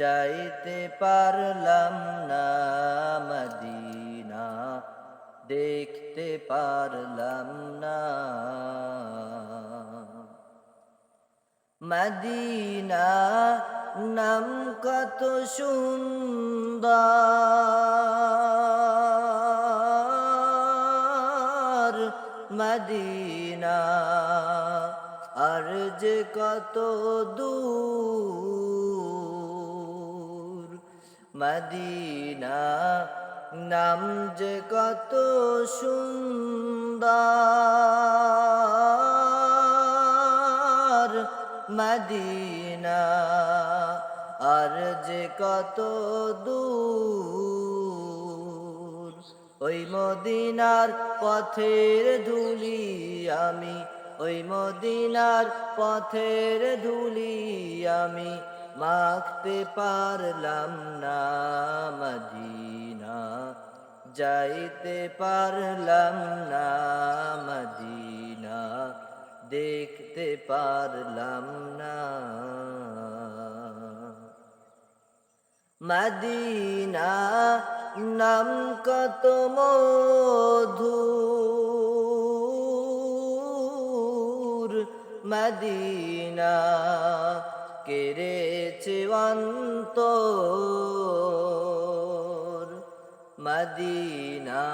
যাইতে পারলাম না মদিনা, দেখতে পারলাম না। মদিনা নাম কত সুন্দর, মদিনা আর যে কত দূর। মদিনা, নাম যে কত সুন্দর। মদিনা, আর যে কত দূর। ওই মদিনার পথের ধুলি আমি, ওই মদিনার পথের ধুলি আমি মাখতে পারলাম না মদিনা, যাইতে পারলাম না মদিনা, দেখতে পারলাম না। মদিনা নাম কত মধুর মদিনা অন্তর মদিনা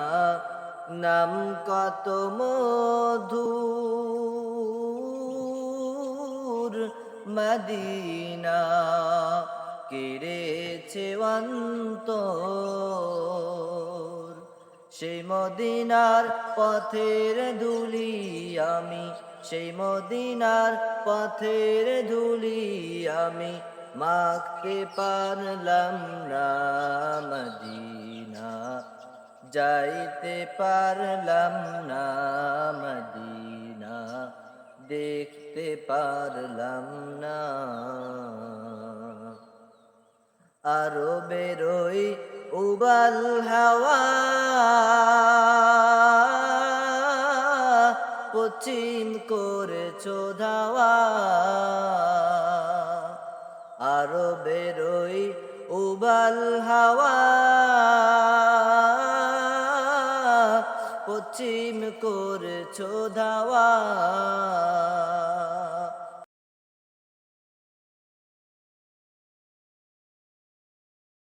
নাম কত মধুর। মদিনা কেড়েছে অন্তর। সেই মদিনার পথের ধুলি আমি, সেই মদিনার পথের ধুলি আমি মাখতে পারলাম না মদিনা, যাইতে পারলাম না মদিনা, দেখতে পারলাম না। আরও বেরোই উবাল হাওয়া পশ্চিম করেছ ধাওয়া বেরোই উবাল হাওয়া।